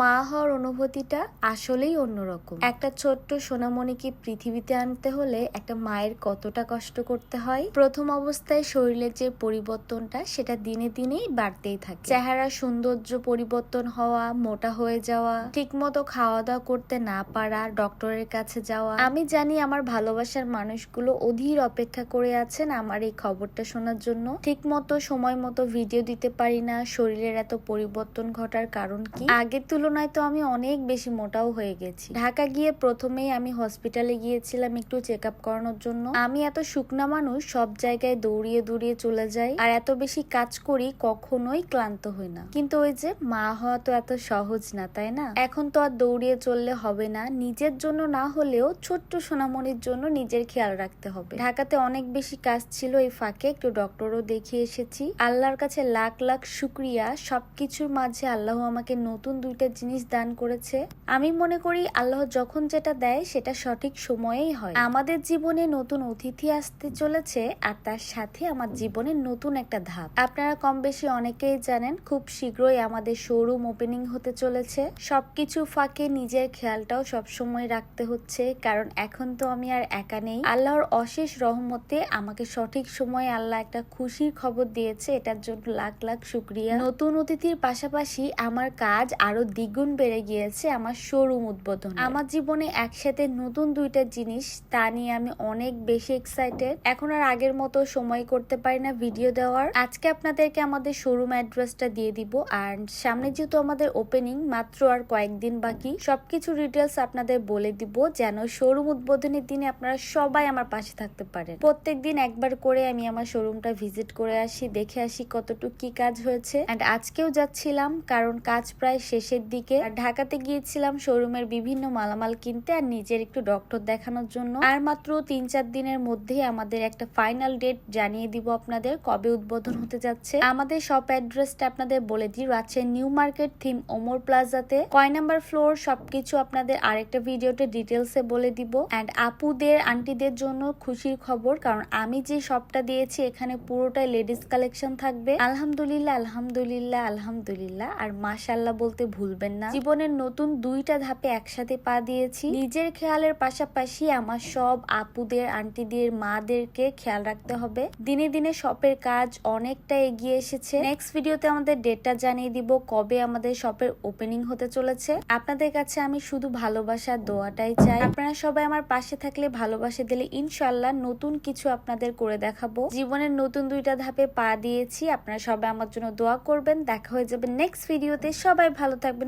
মা হওয়ার অনুভূতিটা আসলেই অন্যরকম। একটা ছোট্ট সোনামণিকে পৃথিবীতে আনতে হলে একটা মায়ের কতটা কষ্ট করতে হয়, প্রথম অবস্থায় শরীরের যে পরিবর্তনটা সেটা দিনে দিনেই বাড়তেই থাকে। চেহারা সৌন্দর্য পরিবর্তন হওয়া, মোটা হয়ে যাওয়া, ঠিকমতো খাওয়া দাওয়া করতে না পারা, ডক্টরের কাছে যাওয়া। আমি জানি আমার ভালোবাসার মানুষগুলো অধীর অপেক্ষা করে আছেন আমার এই খবরটা শোনার জন্য। ঠিকমতো সময় মতো ভিডিও দিতে পারি না, শরীরের এত পরিবর্তন ঘটার কারণ কি? আগের তুলনায় তো আমি অনেক বেশি মোটাও হয়ে গেছি। ঢাকা গিয়ে প্রথমেই আমি হসপিটালে গিয়েছিলাম একটু চেক আপ করানোর জন্য। আমি এত শুকনা মানুষ, সব জায়গায় দৌড়িয়ে দৌড়িয়ে চলে যাই। আর এত বেশি কাজ করি, কখনোই ক্লান্ত হই না। কিন্তু ওই যে মা হওয়া তো এত সহজ না, তাই না? এখন তো আর দৌড়িয়ে চললে হবে না। নিজের জন্য না হলেও ছোট্ট সোনামণির জন্য নিজের খেয়াল রাখতে হবে। ঢাকাতে অনেক বেশি কাজ ছিল এই ফাঁকে, একটু ডক্টরও দেখিয়ে এসেছি। আল্লাহর কাছে লাখ লাখ শুক্রিয়া। সবকিছুর মাঝে আল্লাহ আমাকে নতুন দুইটা জিনিস দান করেছে। আমি মনে করি আল্লাহ যখন যেটা দেয়, সেটা সঠিক সময়েই হয়। আমাদের জীবনে নতুন অতিথি আসতে চলেছে আর তার সাথে আমার জীবনের নতুন একটা ধাপ। আপনারা কম বেশি অনেকেই জানেন, খুব শীঘ্রই আমাদের শোরুম ওপেনিং হতে চলেছে। সবকিছু ফাঁকে নিজের খেয়ালটাও সবসময় রাখতে হচ্ছে, কারণ এখন তো আমি আর একা নেই। আল্লাহর অশেষ রহমতে আমাকে সঠিক সময়ে আল্লাহ একটা খুশির খবর দিয়েছে, এটার জন্য লাখ লাখ শুক্রিয়া। নতুন অতিথির পাশাপাশি আমার কাজ আরও দ্বিগুণ বেড়ে গিয়েছে আমার শোরুম উদ্বোধন। আমার জীবনে একসাথে নতুন দুইটা জিনিস, তা নিয়ে আমি অনেক বেশি এক্সাইটেড এখন আর আগের মতো সময় করতে পারি না ভিডিও দেওয়ার। আজকে আপনাদেরকে আমাদের শোরুম অ্যাড্রেসটা দিয়ে দিব আর সামনে যেহেতু আমাদের ওপেনিং মাত্র আর কয়েকদিন বাকি, সবকিছু ডিটেলস আপনাদের বলে দিব, যেন শোরুম উদ্বোধনের দিনে আপনারা সবাই আমার পাশে থাকতে পারেন। প্রত্যেক দিন একবার করে আমি আমার শোরুমটা ভিজিট করে আসি, দেখে আসি কতটুকু কি কাজ হয়েছে। আজকেও যাচ্ছিলাম, কারণ কাজ প্রায় শেষের দিকে আর ঢাকাতে গিয়েছিলাম শোরুমের বিভিন্ন মালামাল কিনতে আর নিজের একটু ডক্টর দেখানোর জন্য। আর মাত্র তিন চার দিনের মধ্যেই আমাদের একটা ফাইনাল ডেট জানিয়ে দিব আপনাদের কবে উদ্বোধন হতে যাচ্ছে। আমাদের শপ অ্যাড্রেসটা আপনাদের বলে দিই Rajshahi new market theme Omar প্লাজাতে কয় নাম্বার ফ্লোর সবকিছু আপনাদের আরেকটা ভিডিওতে ডিটেলসে বলে দিব। অ্যান্ড আপুদের আন্টিদের জন্য খুশির খবর, কারণ আমি যে শপটা দিয়েছি, এখানে পুরোটাই লেডিস কালেকশন থাকবে। আলহামদুলিল্লাহ আলহামদুলিল্লাহ আলহামদুলিল্লাহ। আর মাশাল্লাহ বলতে ভুলবেন না। জীবনের নতুন দুইটা ধাপে একসাথে পা দিয়েছি। নিজের খেয়ালের পাশাপাশি আমার সব আপুদের, আন্টিদের, মাদেরকে খেয়াল রাখতে হবে। দিনে দিনে শপের কাজ অনেকটা এগিয়ে এসেছে। নেক্সট ভিডিওতে আমাদের ডেটটা জানিয়ে দিব, কবে আমাদের শপের ওপেনিং হতে চলেছে। আপনাদের কাছে আমি শুধু ভালোবাসার দোয়াটাই চাই। আপনারা সবাই আমার পাশে থাকলে ভালোবাসা দিলে ইনশাল্লাহ নতুন কিছু আপনাদের করে দেখাবো। জীবনের নতুন দুইটা ধাপে পা দিয়েছি। আপনারা সবাই আমার জন্য দোয়া করবেন। দেখা হয়ে যাবে নেক্সট ভিডিওতে সবাই ভালো থাকবেন।